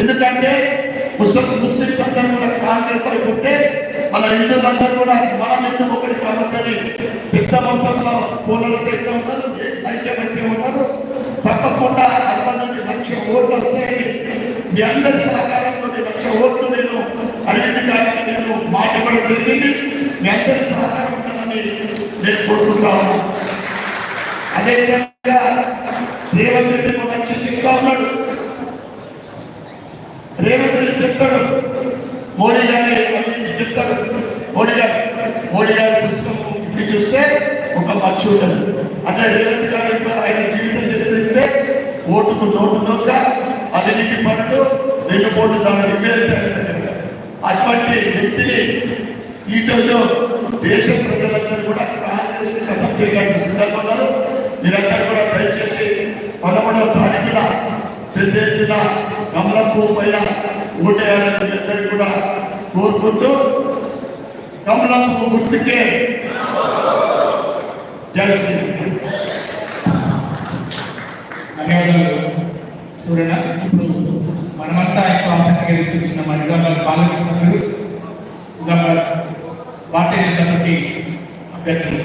ఎందుకంటే ముస్లిం ముస్లిం సంఘం కూడా కాంగ్రెస్ వైపు మన హిందువులందరూ కూడా మనం ఎందుకు ఒకటి కావద్దని పెద్ద మొత్తంలో పూలల దగ్గర ఉన్నారు ఐక్యమత్యం ఉన్నారు. తప్పకుండా అరవై నుంచి లక్ష ఓట్లు వస్తాయి మీ అందరి సహకారంతో లక్ష ఓట్లు నేను అరవింద్ గారికి నేను మాట కూడా జరిగింది. మీ అందరి సహకారం ఉంటుందని నేను కోరుకుంటాను అదేవిధంగా రేవంత్ రెడ్డి కూడా వచ్చి చెప్తా ఉన్నాడు రేవంత్ రెడ్డి చెప్తాడు మోడీ గారి అభివృద్ధి చెప్తాడు మోడీ గారు మోడీ గారి పుస్తకం ఇప్పి చూస్తే ఒక పక్షి ఉంటుంది. అంటే రేవంత్ గారు ఆయన జీవితం చెప్తే ఓటుకు నోటు నొక్క అవినీతి పనులు రెండు కోట్లు దాని అటువంటి వ్యక్తిని ఈ రోజు దేశ ప్రజలందరూ కూడా కాంగ్రెస్ సపోర్ట్ చేయడానికి సిద్ధంగా ఉన్నారు మీరందరూ కూడా దయచేసి పదమూడవ తారీఖున సిద్ధించిన ఎత్తున పైన ఓటేయాలని మీ అందరికీ కూడా కోరుకుంటూ కమలపూ గుర్తుకే జలసి ధన్యవాదాలు సూర్యన ఇప్పుడు మనమంతా ఎక్కువ ఆసక్తిగా చూస్తున్న మన నిజామాబాద్ పార్లమెంట్ సభ్యులు నిజామాబాద్ పార్టీ నేతటువంటి అభ్యర్థులు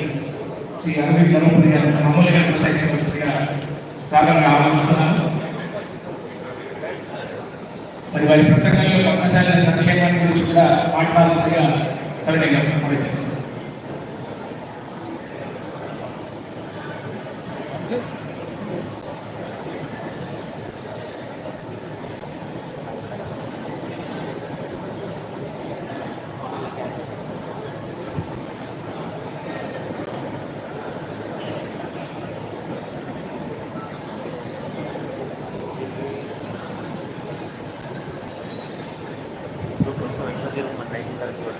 శ్రీ అరవింద్ మనోహరి గారు మామూలు గారి సందేశం వస్తుందిగా స్వాగతంగా ఆహ్వానిస్తున్నాను. మరి వారి ప్రసంగంలో కర్మశాల సంక్షేమాన్ని గురించి కూడా మాట్లాడాల్సిందిగా సరళంగా మనవి చేస్తున్నాను ఎక్కువ కూడా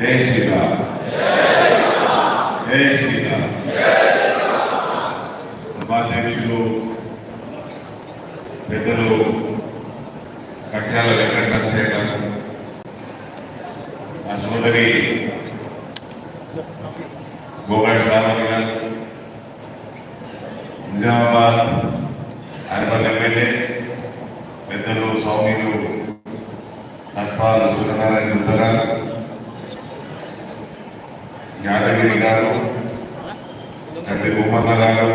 జై శ్రీరామ్. జై శ్రీరామ్. సభాధ్యక్షులు పెద్దలు కట్యాల వెంకట గారు సోదరి గోగాడి శ్రావణి గారు నిజామాబాద్ అర్బన్ ఎమ్మెల్యే పెద్దలు స్వామిలు తత్వాల సూర్యనారాయణ గుప్త గారు యాదగిరి గారు తండ్రి బొమ్మన్న గారు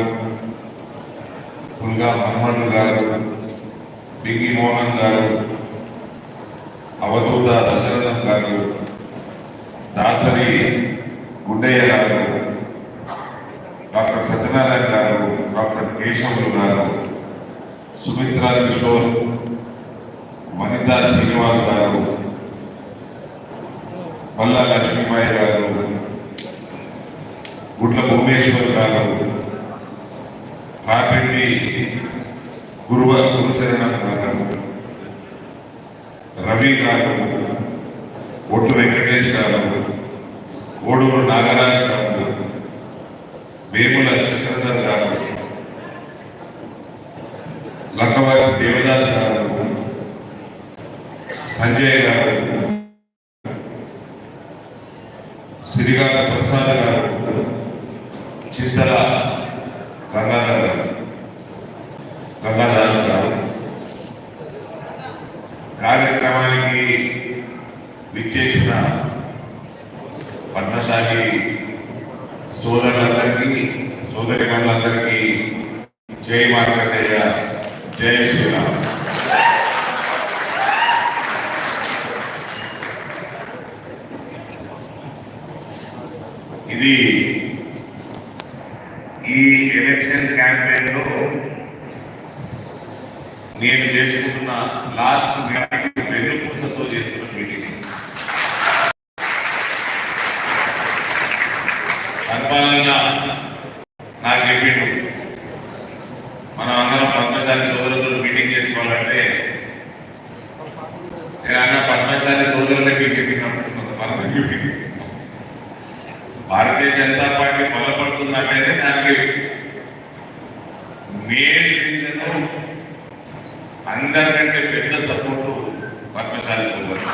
పుల్గా మన్మడు గారు బింగి మోహన్ గారు అవధూత దశరథం గారు దాసరి గుండయ్య గారు డాక్టర్ సత్యనారాయణ గారు డాక్టర్ కేశవులు గారు సుమిత్రా కిషోర్ వనితా శ్రీనివాస్ గారు మల్లా లక్ష్మీబాయి గారు గుడ్ల భువనేశ్వర్ గారు రాపెట్టి గురువ గురుచరణ గారు రవి గారు నాగరాజు గారు వేముల చక్రధర్ గారు. లక్కవారి దేవదాస్ గారు. సంజయ్ గారు. సిరిగాల ప్రసాద్ గారు. చింతల గంగాధర్ గారు. గంగాదాస్ గారు. కార్యక్రమానికి విచ్చేసిన పద్మశాలి సోదరులందరికీ సోదరిమణులందరికీ జై మార్కండేయ జై శ్రీరామ్. ఇది ఈ ఎలక్షన్ క్యాంపెయిన్లో నేను చేసుకుంటున్న లాస్ట్ మీటింగ్ వెన్నుపూసతో చేస్తున్న మీటింగ్ అనుమానంగా నాకు చెప్పిండు మనం అందరం పద్మశాలి సోదరులతో మీటింగ్ చేసుకోవాలంటే నేను అన్న పద్మశాలి సోదరులే మీకు చెప్పినప్పుడు మన చెప్పింది భారతీయ జనతా పార్టీ బలపడుతుందంటేనే దానికి మెయిన్ రీజన్ అందరికంటే పెద్ద సపోర్టు పద్మశాలి సోదరులు.